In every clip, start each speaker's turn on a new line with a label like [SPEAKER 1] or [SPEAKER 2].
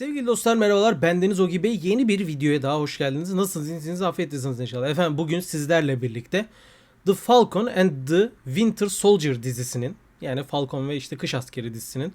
[SPEAKER 1] Sevgili dostlar merhabalar. Bendeniz Ogi Bey. Yeni bir videoya daha hoş geldiniz. Nasılsınız? İyisiniz? Afiyettesiniz inşallah. Efendim bugün sizlerle birlikte The Falcon and the Winter Soldier dizisinin yani Falcon ve işte Kış Askeri dizisinin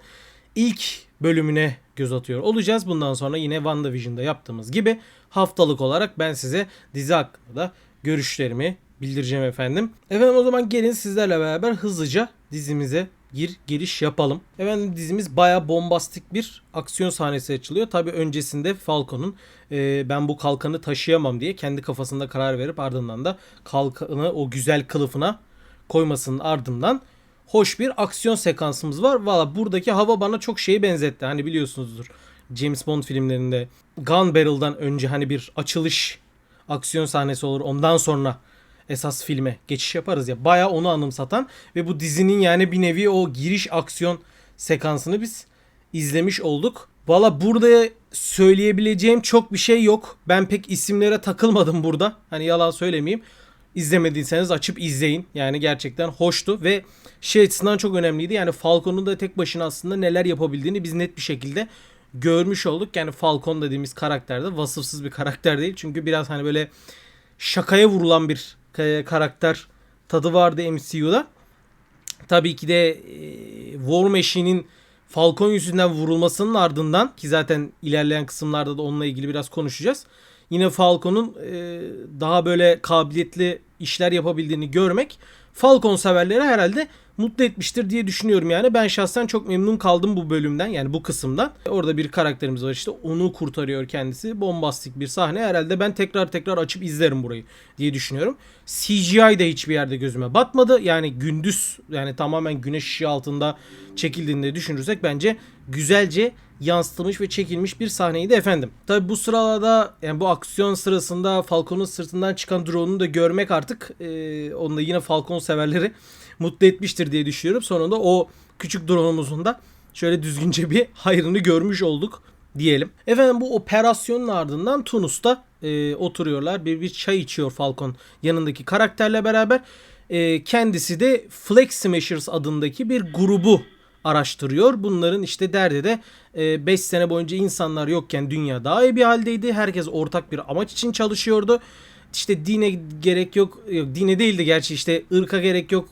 [SPEAKER 1] ilk bölümüne göz atıyor olacağız. Bundan sonra yine WandaVision'da yaptığımız gibi haftalık olarak ben size dizi hakkında da görüşlerimi bildireceğim efendim. Efendim o zaman gelin sizlerle beraber hızlıca dizimize gir giriş yapalım. Efendim dizimiz baya bombastik bir aksiyon sahnesi açılıyor. Tabi öncesinde Falcon'un e, ben bu kalkanı taşıyamam diye kendi kafasında karar verip ardından da kalkanı o güzel kılıfına koymasının ardından hoş bir aksiyon sekansımız var. Valla buradaki hava bana çok şeyi benzetti. Hani biliyorsunuzdur James Bond filmlerinde Gun Barrel'dan önce hani bir açılış aksiyon sahnesi olur. Ondan sonra esas filme geçiş yaparız ya. Baya onu anımsatan ve bu dizinin yani bir nevi o giriş aksiyon sekansını biz izlemiş olduk. Valla burada söyleyebileceğim çok bir şey yok. Ben pek isimlere takılmadım burada. Hani yalan söylemeyeyim. İzlemediyseniz açıp izleyin. Yani gerçekten hoştu ve şey açısından çok önemliydi. Yani Falcon'un da tek başına aslında neler yapabildiğini biz net bir şekilde görmüş olduk. Yani Falcon dediğimiz karakter de vasıfsız bir karakter değil. Çünkü biraz hani böyle şakaya vurulan bir karakter tadı vardı MCU'da. Tabii ki de e, War Machine'in Falcon yüzünden vurulmasının ardından ki zaten ilerleyen kısımlarda da onunla ilgili biraz konuşacağız. Yine Falcon'un e, daha böyle kabiliyetli işler yapabildiğini görmek Falcon severleri herhalde mutlu etmiştir diye düşünüyorum yani. Ben şahsen çok memnun kaldım bu bölümden yani bu kısımdan. Orada bir karakterimiz var işte onu kurtarıyor kendisi. Bombastik bir sahne. Herhalde ben tekrar tekrar açıp izlerim burayı diye düşünüyorum. CGI de hiçbir yerde gözüme batmadı. Yani gündüz yani tamamen güneş ışığı altında çekildiğini düşünürsek bence güzelce yansıtılmış ve çekilmiş bir sahneydi efendim. Tabi bu sırada yani bu aksiyon sırasında Falcon'un sırtından çıkan drone'u da görmek artık e, onu yine Falcon severleri mutlu etmiştir diye düşünüyorum. Sonunda o küçük drone'umuzun da şöyle düzgünce bir hayrını görmüş olduk diyelim. Efendim bu operasyonun ardından Tunus'ta e, oturuyorlar. Bir, bir çay içiyor Falcon yanındaki karakterle beraber. E, kendisi de Flex Smashers adındaki bir grubu araştırıyor. Bunların işte derdi de 5 e, sene boyunca insanlar yokken dünya daha iyi bir haldeydi. Herkes ortak bir amaç için çalışıyordu. İşte dine gerek yok, yok dine değildi gerçi işte ırka gerek yok,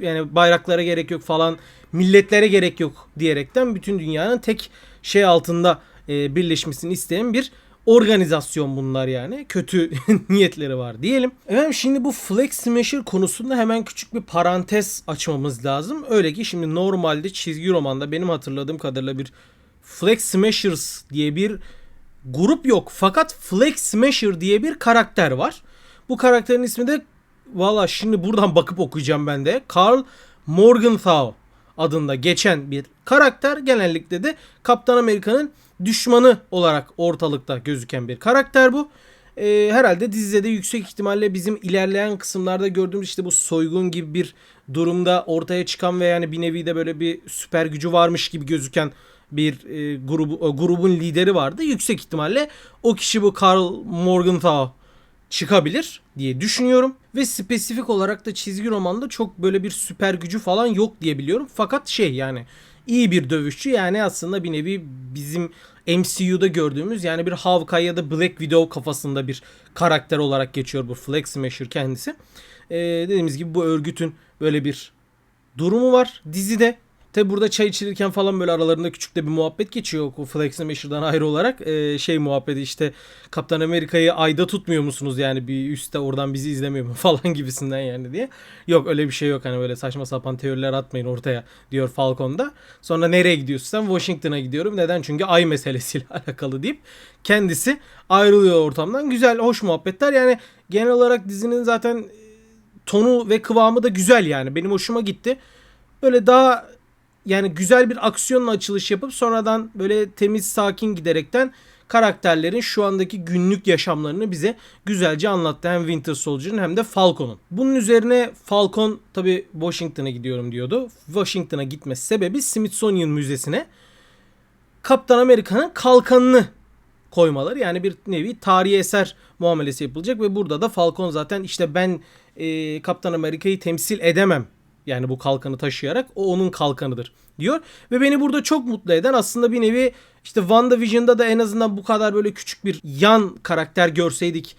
[SPEAKER 1] yani bayraklara gerek yok falan, milletlere gerek yok diyerekten bütün dünyanın tek şey altında e, birleşmesini isteyen bir organizasyon bunlar yani. Kötü niyetleri var diyelim. Efendim şimdi bu Flex Smasher konusunda hemen küçük bir parantez açmamız lazım. Öyle ki şimdi normalde çizgi romanda benim hatırladığım kadarıyla bir Flex Smashers diye bir grup yok. Fakat Flex Smasher diye bir karakter var. Bu karakterin ismi de valla şimdi buradan bakıp okuyacağım ben de. Carl Morgenthau adında geçen bir karakter. Genellikle de Kaptan Amerika'nın düşmanı olarak ortalıkta gözüken bir karakter bu. Ee, herhalde dizide de yüksek ihtimalle bizim ilerleyen kısımlarda gördüğümüz işte bu soygun gibi bir durumda ortaya çıkan ve yani bir nevi de böyle bir süper gücü varmış gibi gözüken bir e, grubu, e, grubun lideri vardı. Yüksek ihtimalle o kişi bu Carl Morgenthau çıkabilir diye düşünüyorum. Ve spesifik olarak da çizgi romanda çok böyle bir süper gücü falan yok diye biliyorum. Fakat şey yani iyi bir dövüşçü yani aslında bir nevi bizim MCU'da gördüğümüz yani bir Hawkeye ya da Black Widow kafasında bir karakter olarak geçiyor bu Flag Smasher kendisi. Ee, dediğimiz gibi bu örgütün böyle bir durumu var dizide. Tabi burada çay içilirken falan böyle aralarında küçük de bir muhabbet geçiyor. O Flex Smasher'dan ayrı olarak. Ee, şey muhabbeti işte Kaptan Amerika'yı ayda tutmuyor musunuz yani bir üstte oradan bizi izlemiyor mu falan gibisinden yani diye. Yok öyle bir şey yok hani böyle saçma sapan teoriler atmayın ortaya diyor Falcon'da. Sonra nereye gidiyorsun sen? Washington'a gidiyorum. Neden? Çünkü ay meselesiyle alakalı deyip kendisi ayrılıyor ortamdan. Güzel hoş muhabbetler yani genel olarak dizinin zaten tonu ve kıvamı da güzel yani. Benim hoşuma gitti. Böyle daha yani güzel bir aksiyonla açılış yapıp sonradan böyle temiz sakin giderekten karakterlerin şu andaki günlük yaşamlarını bize güzelce anlattı. Hem Winter Soldier'ın hem de Falcon'un. Bunun üzerine Falcon tabi Washington'a gidiyorum diyordu. Washington'a gitmesi sebebi Smithsonian Müzesi'ne Kaptan Amerika'nın kalkanını koymaları. Yani bir nevi tarihi eser muamelesi yapılacak ve burada da Falcon zaten işte ben e, Kaptan Amerika'yı temsil edemem yani bu kalkanı taşıyarak o onun kalkanıdır diyor. Ve beni burada çok mutlu eden aslında bir nevi işte WandaVision'da da en azından bu kadar böyle küçük bir yan karakter görseydik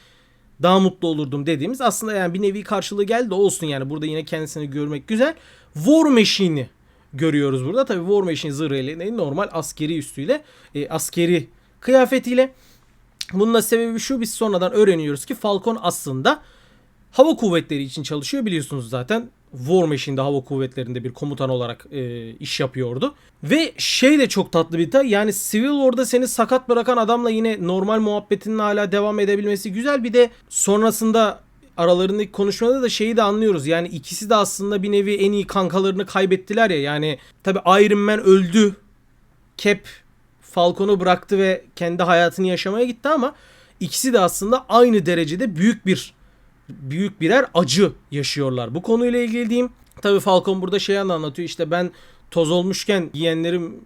[SPEAKER 1] daha mutlu olurdum dediğimiz aslında yani bir nevi karşılığı geldi de olsun yani burada yine kendisini görmek güzel. War Machine'i görüyoruz burada. Tabi War Machine zırhıyla normal askeri üstüyle e, askeri kıyafetiyle. Bunun da sebebi şu biz sonradan öğreniyoruz ki Falcon aslında hava kuvvetleri için çalışıyor biliyorsunuz zaten. War Machine'de hava kuvvetlerinde bir komutan olarak e, iş yapıyordu. Ve şey de çok tatlı bir detay yani Civil War'da seni sakat bırakan adamla yine normal muhabbetinin hala devam edebilmesi güzel. Bir de sonrasında aralarındaki konuşmada da şeyi de anlıyoruz. Yani ikisi de aslında bir nevi en iyi kankalarını kaybettiler ya. Yani tabi Iron Man öldü. Cap Falcon'u bıraktı ve kendi hayatını yaşamaya gitti ama ikisi de aslında aynı derecede büyük bir büyük birer acı yaşıyorlar. Bu konuyla ilgili diyeyim. Tabii Falcon burada şey anlatıyor. İşte ben toz olmuşken yeğenlerim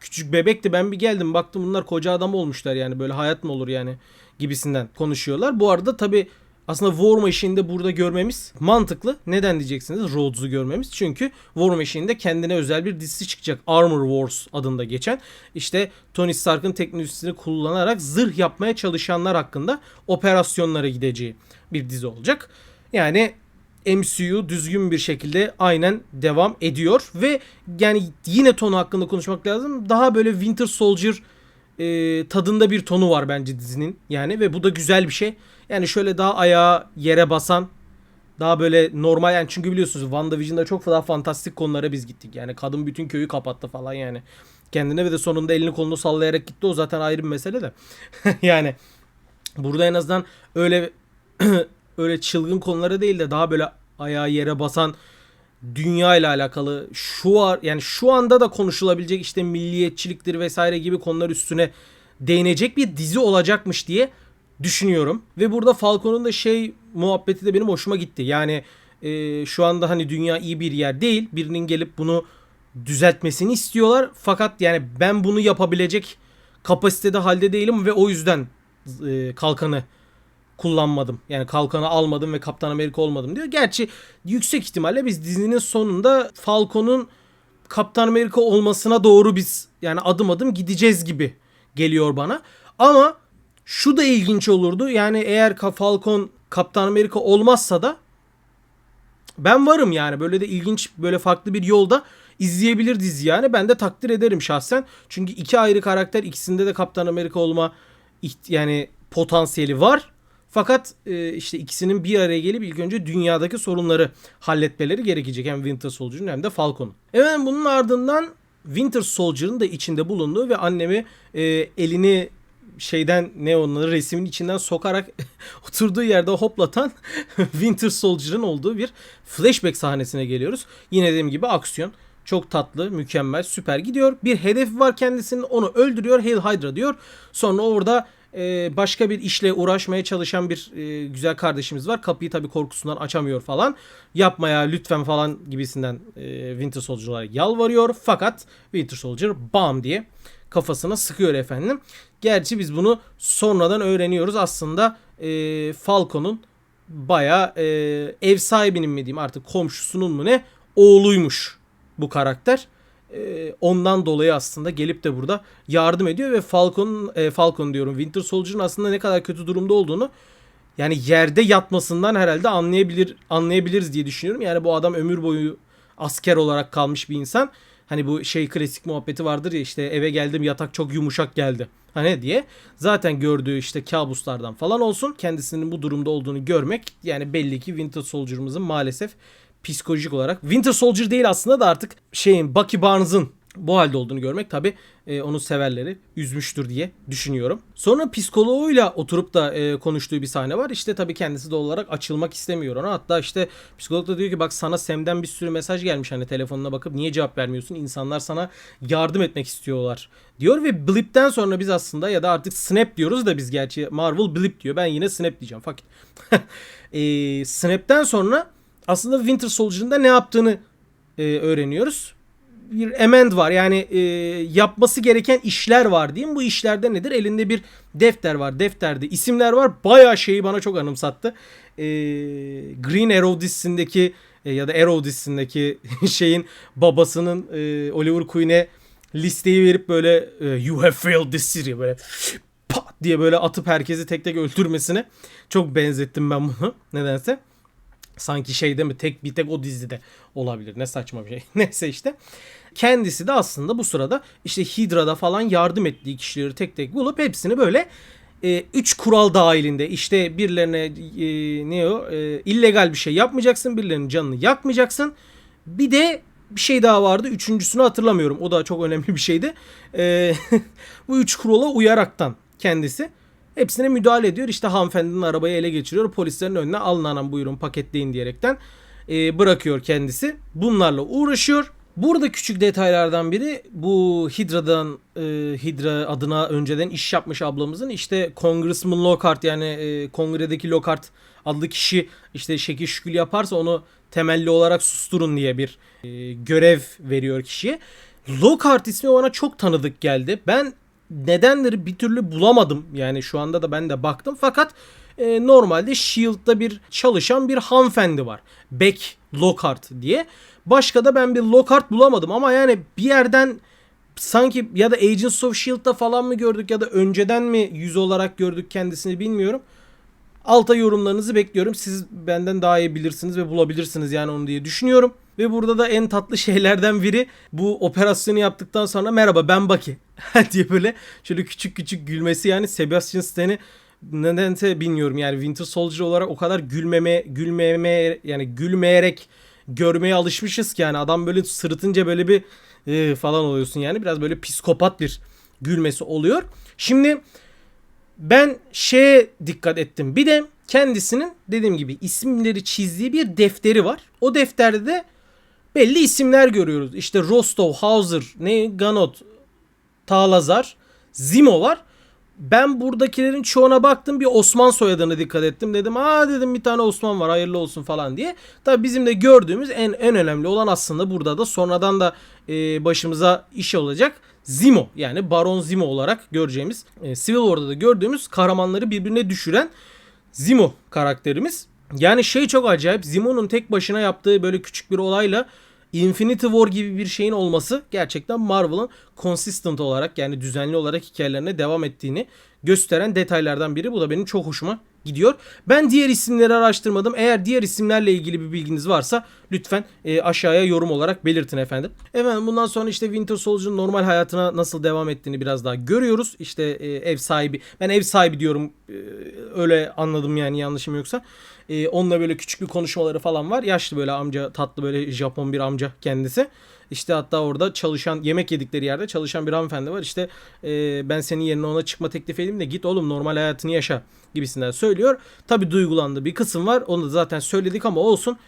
[SPEAKER 1] küçük bebekti. Ben bir geldim baktım bunlar koca adam olmuşlar yani böyle hayat mı olur yani gibisinden konuşuyorlar. Bu arada tabii aslında War Machine'de burada görmemiz mantıklı. Neden diyeceksiniz Rhodes'u görmemiz? Çünkü War Machine'de kendine özel bir dizisi çıkacak. Armor Wars adında geçen. İşte Tony Stark'ın teknolojisini kullanarak zırh yapmaya çalışanlar hakkında operasyonlara gideceği bir dizi olacak. Yani MCU düzgün bir şekilde aynen devam ediyor ve yani yine tonu hakkında konuşmak lazım. Daha böyle Winter Soldier e, tadında bir tonu var bence dizinin yani ve bu da güzel bir şey. Yani şöyle daha ayağa yere basan daha böyle normal yani çünkü biliyorsunuz WandaVision'da çok daha fantastik konulara biz gittik. Yani kadın bütün köyü kapattı falan yani. Kendine ve de sonunda elini kolunu sallayarak gitti. O zaten ayrı bir mesele de. yani burada en azından öyle öyle çılgın konulara değil de daha böyle ayağı yere basan dünya ile alakalı şu an yani şu anda da konuşulabilecek işte milliyetçiliktir vesaire gibi konular üstüne değinecek bir dizi olacakmış diye düşünüyorum. Ve burada Falcon'un da şey muhabbeti de benim hoşuma gitti. Yani e, şu anda hani dünya iyi bir yer değil. Birinin gelip bunu düzeltmesini istiyorlar. Fakat yani ben bunu yapabilecek kapasitede halde değilim ve o yüzden e, kalkanı kullanmadım. Yani kalkanı almadım ve Kaptan Amerika olmadım diyor. Gerçi yüksek ihtimalle biz dizinin sonunda Falcon'un Kaptan Amerika olmasına doğru biz yani adım adım gideceğiz gibi geliyor bana. Ama şu da ilginç olurdu. Yani eğer Falcon Kaptan Amerika olmazsa da ben varım yani. Böyle de ilginç böyle farklı bir yolda izleyebilir dizi yani. Ben de takdir ederim şahsen. Çünkü iki ayrı karakter ikisinde de Kaptan Amerika olma yani potansiyeli var. Fakat e, işte ikisinin bir araya gelip ilk önce dünyadaki sorunları halletmeleri gerekecek. Hem Winter Soldier'ın hem de Falcon'un. Evet bunun ardından Winter Soldier'ın da içinde bulunduğu ve annemi e, elini şeyden ne onları resmin içinden sokarak oturduğu yerde hoplatan Winter Soldier'ın olduğu bir flashback sahnesine geliyoruz. Yine dediğim gibi aksiyon. Çok tatlı, mükemmel, süper gidiyor. Bir hedefi var kendisinin onu öldürüyor. Hail Hydra diyor. Sonra orada e, başka bir işle uğraşmaya çalışan bir e, güzel kardeşimiz var. Kapıyı tabii korkusundan açamıyor falan. Yapmaya lütfen falan gibisinden e, Winter Soldier'lara yalvarıyor. Fakat Winter Soldier bam diye kafasına sıkıyor efendim. Gerçi biz bunu sonradan öğreniyoruz. Aslında e, Falcon'un baya e, ev sahibinin mi diyeyim artık komşusunun mu ne oğluymuş bu karakter. E, ondan dolayı aslında gelip de burada yardım ediyor ve Falcon e, Falcon diyorum Winter Soldier'ın aslında ne kadar kötü durumda olduğunu yani yerde yatmasından herhalde anlayabilir anlayabiliriz diye düşünüyorum. Yani bu adam ömür boyu asker olarak kalmış bir insan. Hani bu şey klasik muhabbeti vardır ya işte eve geldim yatak çok yumuşak geldi. Hani diye. Zaten gördüğü işte kabuslardan falan olsun. Kendisinin bu durumda olduğunu görmek yani belli ki Winter Soldier'ımızın maalesef psikolojik olarak Winter Soldier değil aslında da artık şeyin Bucky Barnes'ın bu halde olduğunu görmek tabi e, onun severleri üzmüştür diye düşünüyorum. Sonra psikoloğuyla oturup da e, konuştuğu bir sahne var. İşte tabi kendisi de olarak açılmak istemiyor ona. Hatta işte psikolog da diyor ki bak sana Sem'den bir sürü mesaj gelmiş hani telefonuna bakıp niye cevap vermiyorsun? İnsanlar sana yardım etmek istiyorlar diyor ve Blip'ten sonra biz aslında ya da artık Snap diyoruz da biz gerçi Marvel Blip diyor. Ben yine Snap diyeceğim fakat. e, Snap'ten sonra aslında Winter Soldier'ın da ne yaptığını e, öğreniyoruz bir emend var. Yani e, yapması gereken işler var diyeyim. Bu işlerde nedir? Elinde bir defter var. Defterde isimler var. Bayağı şeyi bana çok anımsattı. E, Green Arrow dizisindeki e, ya da Arrow dizisindeki şeyin babasının e, Oliver Queen'e listeyi verip böyle e, you have failed this city böyle pat diye böyle atıp herkesi tek tek öldürmesine çok benzettim ben bunu nedense. Sanki şeyde mi tek bir tek o dizide olabilir. Ne saçma bir şey. Neyse işte. Kendisi de aslında bu sırada işte Hydra'da falan yardım ettiği kişileri tek tek bulup hepsini böyle e, üç kural dahilinde işte birilerine e, ne o e, illegal bir şey yapmayacaksın birilerinin canını yakmayacaksın bir de bir şey daha vardı üçüncüsünü hatırlamıyorum o da çok önemli bir şeydi E, bu üç kurala uyaraktan kendisi hepsine müdahale ediyor işte hanımefendinin arabayı ele geçiriyor polislerin önüne alın anam buyurun paketleyin diyerekten e, bırakıyor kendisi bunlarla uğraşıyor Burada küçük detaylardan biri bu Hydra'dan e, Hydra adına önceden iş yapmış ablamızın işte Congressman Lockhart yani e, kongredeki Lockhart adlı kişi işte şekil şükül yaparsa onu temelli olarak susturun diye bir e, görev veriyor kişiye. Lockhart ismi bana çok tanıdık geldi. Ben nedenleri bir türlü bulamadım. Yani şu anda da ben de baktım fakat e, normalde Shield'da bir çalışan bir hanımefendi var. Beck Lockhart diye. Başka da ben bir Lockhart bulamadım ama yani bir yerden sanki ya da Agents of Shield'da falan mı gördük ya da önceden mi yüz olarak gördük kendisini bilmiyorum. Alta yorumlarınızı bekliyorum. Siz benden daha iyi bilirsiniz ve bulabilirsiniz yani onu diye düşünüyorum. Ve burada da en tatlı şeylerden biri bu operasyonu yaptıktan sonra merhaba ben Bucky diye böyle şöyle küçük küçük gülmesi yani Sebastian Stan'ı nedense bilmiyorum yani Winter Soldier olarak o kadar gülmeme gülmeme yani gülmeyerek görmeye alışmışız ki yani adam böyle sırıtınca böyle bir e, falan oluyorsun yani biraz böyle psikopat bir gülmesi oluyor. Şimdi ben şeye dikkat ettim. Bir de kendisinin dediğim gibi isimleri çizdiği bir defteri var. O defterde de belli isimler görüyoruz. İşte Rostov, Hauser, ne Ganot, Talazar, Zimo var ben buradakilerin çoğuna baktım bir Osman soyadına dikkat ettim. Dedim aa dedim bir tane Osman var hayırlı olsun falan diye. Tabi bizim de gördüğümüz en en önemli olan aslında burada da sonradan da e, başımıza iş olacak. Zimo yani Baron Zimo olarak göreceğimiz e, Civil War'da da gördüğümüz kahramanları birbirine düşüren Zimo karakterimiz. Yani şey çok acayip Zimo'nun tek başına yaptığı böyle küçük bir olayla Infinity War gibi bir şeyin olması gerçekten Marvel'ın consistent olarak yani düzenli olarak hikayelerine devam ettiğini gösteren detaylardan biri. Bu da benim çok hoşuma gidiyor. Ben diğer isimleri araştırmadım. Eğer diğer isimlerle ilgili bir bilginiz varsa lütfen e, aşağıya yorum olarak belirtin efendim. Efendim bundan sonra işte Winter Soldier'ın normal hayatına nasıl devam ettiğini biraz daha görüyoruz. İşte e, ev sahibi. Ben ev sahibi diyorum. E, öyle anladım yani yanlışım yoksa. E, onunla böyle küçük bir konuşmaları falan var. Yaşlı böyle amca tatlı böyle Japon bir amca kendisi. İşte hatta orada çalışan yemek yedikleri yerde çalışan bir hanımefendi var. İşte e, ben senin yerine ona çıkma teklif edeyim de git oğlum normal hayatını yaşa gibisinden söylüyor. Tabi duygulandığı bir kısım var. Onu da zaten söyledik ama olsun.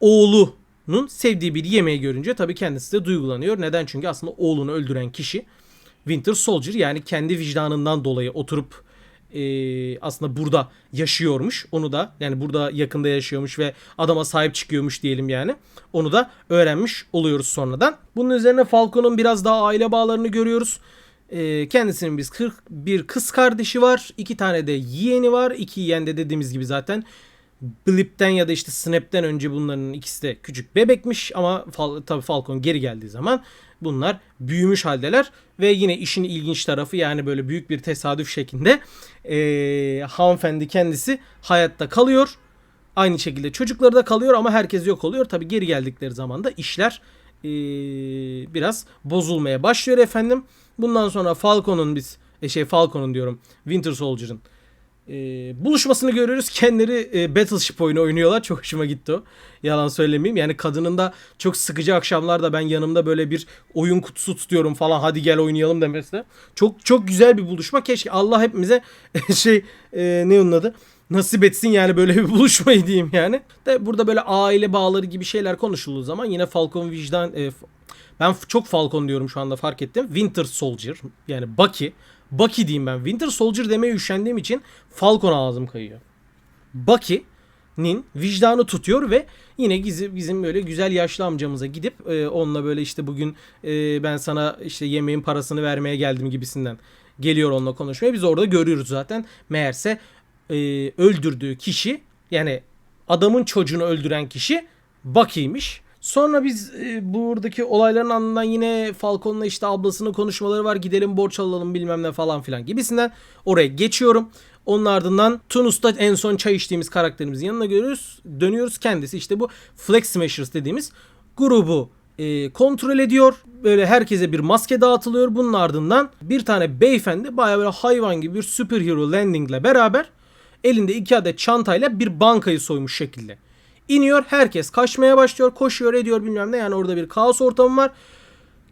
[SPEAKER 1] Oğlunun sevdiği bir yemeği görünce tabi kendisi de duygulanıyor. Neden? Çünkü aslında oğlunu öldüren kişi Winter Soldier yani kendi vicdanından dolayı oturup e, aslında burada yaşıyormuş. Onu da yani burada yakında yaşıyormuş ve adama sahip çıkıyormuş diyelim yani. Onu da öğrenmiş oluyoruz sonradan. Bunun üzerine Falcon'un biraz daha aile bağlarını görüyoruz. E, kendisinin biz bir kız kardeşi var. iki tane de yeğeni var. İki yeğen de dediğimiz gibi zaten Blip'ten ya da işte Snap'ten önce bunların ikisi de küçük bebekmiş ama Fal tabii Falcon geri geldiği zaman bunlar büyümüş haldeler ve yine işin ilginç tarafı yani böyle büyük bir tesadüf şeklinde e, hanımefendi kendisi hayatta kalıyor. Aynı şekilde çocukları da kalıyor ama herkes yok oluyor. Tabi geri geldikleri zaman da işler e, biraz bozulmaya başlıyor efendim. Bundan sonra Falcon'un biz e, şey Falcon'un diyorum Winter Soldier'ın e, buluşmasını görüyoruz. Kendileri e, Battleship oyunu oynuyorlar. Çok hoşuma gitti o. Yalan söylemeyeyim. Yani kadının da çok sıkıcı akşamlarda ben yanımda böyle bir oyun kutusu tutuyorum falan. Hadi gel oynayalım demesi de. Çok çok güzel bir buluşma. Keşke Allah hepimize şey e, ne onun adı? Nasip etsin yani böyle bir buluşmayı diyeyim yani. De burada böyle aile bağları gibi şeyler konuşulduğu zaman yine Falcon vicdan e, ben çok Falcon diyorum şu anda fark ettim. Winter Soldier yani Bucky Bucky diyeyim ben. Winter Soldier demeye üşendiğim için Falcon ağzım kayıyor. Bucky'nin vicdanı tutuyor ve yine gizi bizim böyle güzel yaşlı amcamıza gidip e, onunla böyle işte bugün e, ben sana işte yemeğin parasını vermeye geldim gibisinden geliyor onunla konuşmaya. Biz orada görüyoruz zaten. Meğerse e, öldürdüğü kişi yani adamın çocuğunu öldüren kişi Bucky'ymiş. Sonra biz e, buradaki olayların ardından yine Falcon'la işte ablasının konuşmaları var. Gidelim borç alalım bilmem ne falan filan gibisinden oraya geçiyorum. Onun ardından Tunus'ta en son çay içtiğimiz karakterimizin yanına görüyoruz. Dönüyoruz kendisi işte bu Flex Smashers dediğimiz grubu e, kontrol ediyor. Böyle herkese bir maske dağıtılıyor. Bunun ardından bir tane beyefendi baya böyle hayvan gibi bir superhero landingle beraber elinde iki adet çantayla bir bankayı soymuş şekilde. İniyor herkes kaçmaya başlıyor koşuyor ediyor bilmem ne yani orada bir kaos ortamı var.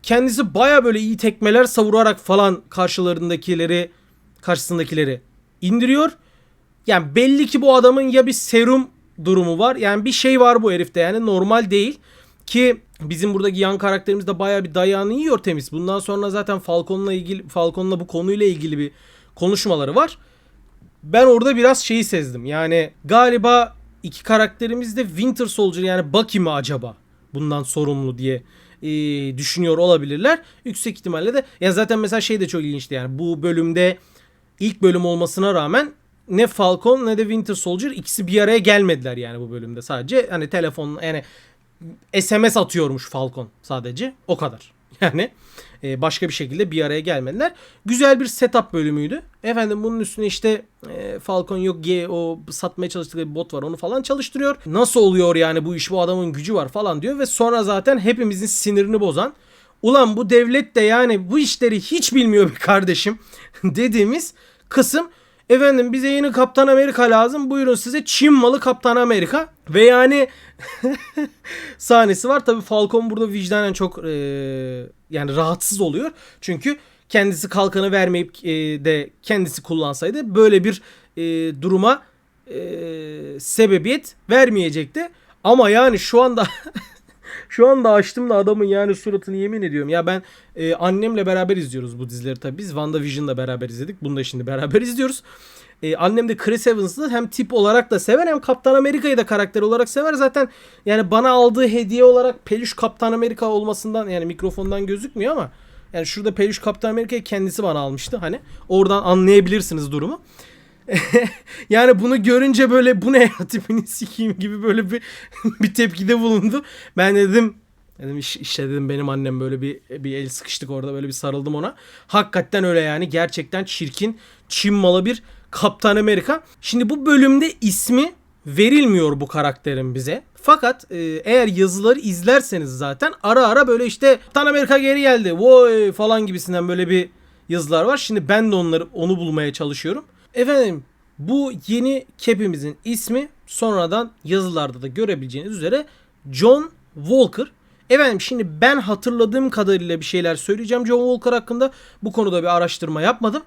[SPEAKER 1] Kendisi baya böyle iyi tekmeler savurarak falan karşılarındakileri karşısındakileri indiriyor. Yani belli ki bu adamın ya bir serum durumu var yani bir şey var bu herifte yani normal değil. Ki bizim buradaki yan karakterimiz de baya bir dayağını yiyor temiz. Bundan sonra zaten Falcon'la ilgili Falcon'la bu konuyla ilgili bir konuşmaları var. Ben orada biraz şeyi sezdim. Yani galiba iki karakterimiz de Winter Soldier yani Bucky mi acaba bundan sorumlu diye e, düşünüyor olabilirler. Yüksek ihtimalle de ya zaten mesela şey de çok ilginçti yani bu bölümde ilk bölüm olmasına rağmen ne Falcon ne de Winter Soldier ikisi bir araya gelmediler yani bu bölümde sadece hani telefon yani SMS atıyormuş Falcon sadece o kadar. Yani e, başka bir şekilde bir araya gelmediler. Güzel bir setup bölümüydü. Efendim bunun üstüne işte e, Falcon yok G o satmaya çalıştığı bir bot var onu falan çalıştırıyor. Nasıl oluyor yani bu iş bu adamın gücü var falan diyor ve sonra zaten hepimizin sinirini bozan ulan bu devlet de yani bu işleri hiç bilmiyor bir kardeşim dediğimiz kısım Efendim bize yeni Kaptan Amerika lazım. Buyurun size Çin malı Kaptan Amerika. Ve yani sahnesi var. Tabii Falcon burada vicdanen çok e, yani rahatsız oluyor. Çünkü kendisi kalkanı vermeyip e, de kendisi kullansaydı böyle bir e, duruma e, sebebiyet vermeyecekti. Ama yani şu anda şu anda açtım da adamın yani suratını yemin ediyorum. Ya ben e, annemle beraber izliyoruz bu dizileri tabii. Biz WandaVision'la beraber izledik. Bunu da şimdi beraber izliyoruz. E, annem de Chris Evans'ı hem tip olarak da sever hem Kaptan Amerika'yı da karakter olarak sever. Zaten yani bana aldığı hediye olarak peluş Kaptan Amerika olmasından yani mikrofondan gözükmüyor ama yani şurada peluş Kaptan Amerika'yı kendisi bana almıştı hani. Oradan anlayabilirsiniz durumu. yani bunu görünce böyle bu ne ya tipini sikeyim gibi böyle bir bir tepkide bulundu. Ben dedim dedim işte dedim benim annem böyle bir bir el sıkıştık orada böyle bir sarıldım ona. Hakikaten öyle yani gerçekten çirkin Çin malı bir Kaptan Amerika. Şimdi bu bölümde ismi verilmiyor bu karakterin bize. Fakat e, eğer yazıları izlerseniz zaten ara ara böyle işte Kaptan Amerika geri geldi. Vay falan gibisinden böyle bir yazılar var. Şimdi ben de onları onu bulmaya çalışıyorum. Efendim bu yeni kepimizin ismi sonradan yazılarda da görebileceğiniz üzere John Walker. Efendim şimdi ben hatırladığım kadarıyla bir şeyler söyleyeceğim John Walker hakkında. Bu konuda bir araştırma yapmadım.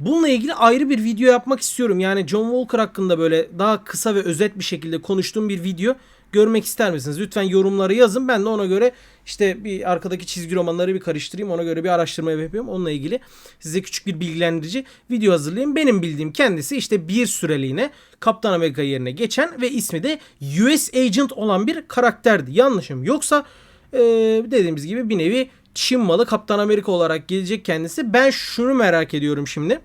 [SPEAKER 1] Bununla ilgili ayrı bir video yapmak istiyorum. Yani John Walker hakkında böyle daha kısa ve özet bir şekilde konuştuğum bir video görmek ister misiniz? Lütfen yorumlara yazın. Ben de ona göre işte bir arkadaki çizgi romanları bir karıştırayım. Ona göre bir araştırma yapıyorum. Onunla ilgili size küçük bir bilgilendirici video hazırlayayım. Benim bildiğim kendisi işte bir süreliğine Kaptan Amerika yerine geçen ve ismi de US Agent olan bir karakterdi. Yanlışım yoksa ee, dediğimiz gibi bir nevi Çin malı Kaptan Amerika olarak gelecek kendisi. Ben şunu merak ediyorum şimdi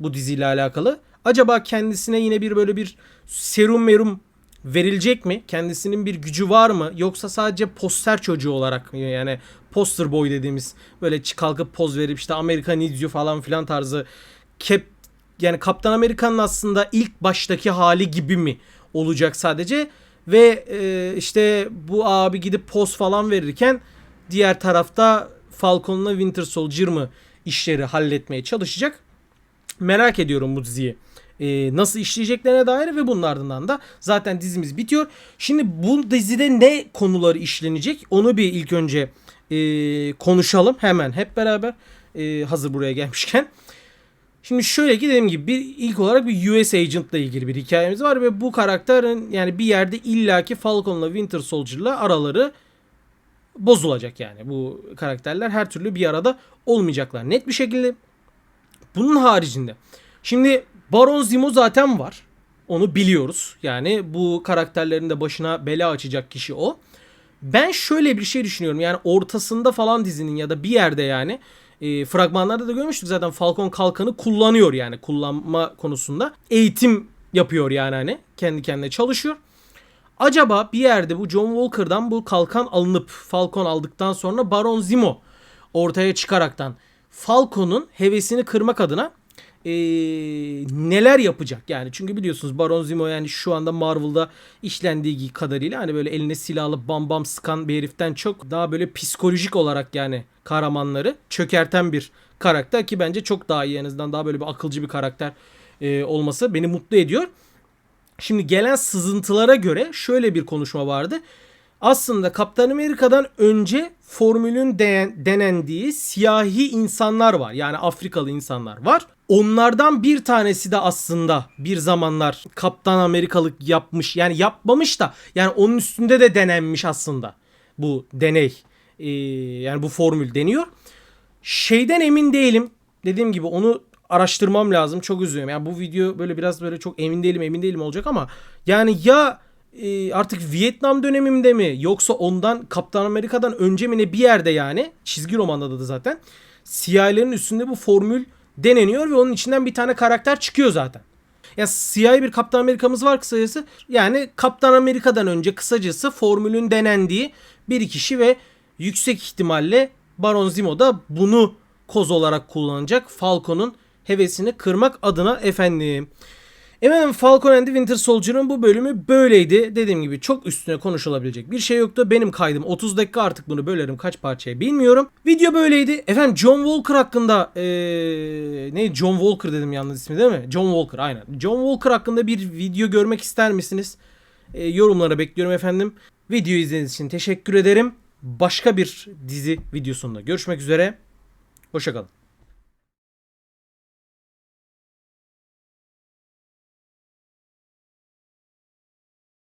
[SPEAKER 1] bu diziyle alakalı. Acaba kendisine yine bir böyle bir serum merum verilecek mi? Kendisinin bir gücü var mı? Yoksa sadece poster çocuğu olarak mı? Yani poster boy dediğimiz böyle kalkıp poz verip işte Amerika needs you falan filan tarzı Cap yani Kaptan Amerika'nın aslında ilk baştaki hali gibi mi olacak sadece? Ve e, işte bu abi gidip poz falan verirken diğer tarafta Falcon'la Winter Soldier mı işleri halletmeye çalışacak? Merak ediyorum bu diziyi. Ee, nasıl işleyeceklerine dair ve bunun ardından da zaten dizimiz bitiyor. Şimdi bu dizide ne konuları işlenecek onu bir ilk önce e, konuşalım hemen hep beraber e, hazır buraya gelmişken. Şimdi şöyle ki dediğim gibi bir ilk olarak bir US Agent ile ilgili bir hikayemiz var ve bu karakterin yani bir yerde illaki Falcon'la Winter Soldier'la araları bozulacak yani. Bu karakterler her türlü bir arada olmayacaklar net bir şekilde. Bunun haricinde şimdi Baron Zemo zaten var. Onu biliyoruz. Yani bu karakterlerin de başına bela açacak kişi o. Ben şöyle bir şey düşünüyorum. Yani ortasında falan dizinin ya da bir yerde yani e, fragmanlarda da görmüştük zaten Falcon kalkanı kullanıyor yani kullanma konusunda. Eğitim yapıyor yani hani kendi kendine çalışıyor. Acaba bir yerde bu John Walker'dan bu kalkan alınıp Falcon aldıktan sonra Baron Zemo ortaya çıkaraktan Falcon'un hevesini kırmak adına eee, neler yapacak yani çünkü biliyorsunuz Baron Zemo yani şu anda Marvel'da işlendiği kadarıyla hani böyle eline silahlı bam bam sıkan bir heriften çok daha böyle psikolojik olarak yani kahramanları çökerten bir karakter ki bence çok daha iyi en azından daha böyle bir akılcı bir karakter eee, olması beni mutlu ediyor. Şimdi gelen sızıntılara göre şöyle bir konuşma vardı. Aslında Kaptan Amerika'dan önce formülün de- denendiği siyahi insanlar var. Yani Afrikalı insanlar var. Onlardan bir tanesi de aslında bir zamanlar Kaptan Amerikalık yapmış. Yani yapmamış da yani onun üstünde de denenmiş aslında bu deney. Ee, yani bu formül deniyor. Şeyden emin değilim. Dediğim gibi onu araştırmam lazım. Çok üzülüyorum. Yani bu video böyle biraz böyle çok emin değilim emin değilim olacak ama yani ya e, artık Vietnam döneminde mi yoksa ondan Kaptan Amerika'dan önce mi ne bir yerde yani çizgi romanda da zaten siyahilerin üstünde bu formül deneniyor ve onun içinden bir tane karakter çıkıyor zaten. Ya siyahi bir Kaptan Amerika'mız var kısacası. Yani Kaptan Amerika'dan önce kısacası formülün denendiği bir kişi ve yüksek ihtimalle Baron Zemo da bunu koz olarak kullanacak. Falcon'un hevesini kırmak adına efendim. Efendim Falcon and the Winter Soldier'ın bu bölümü böyleydi. Dediğim gibi çok üstüne konuşulabilecek bir şey yoktu. Benim kaydım 30 dakika artık bunu bölerim kaç parçaya bilmiyorum. Video böyleydi. Efendim John Walker hakkında ee, ne John Walker dedim yalnız ismi değil mi? John Walker aynen. John Walker hakkında bir video görmek ister misiniz? E, yorumlara bekliyorum efendim. Videoyu izlediğiniz için teşekkür ederim. Başka bir dizi videosunda görüşmek üzere. Hoşçakalın.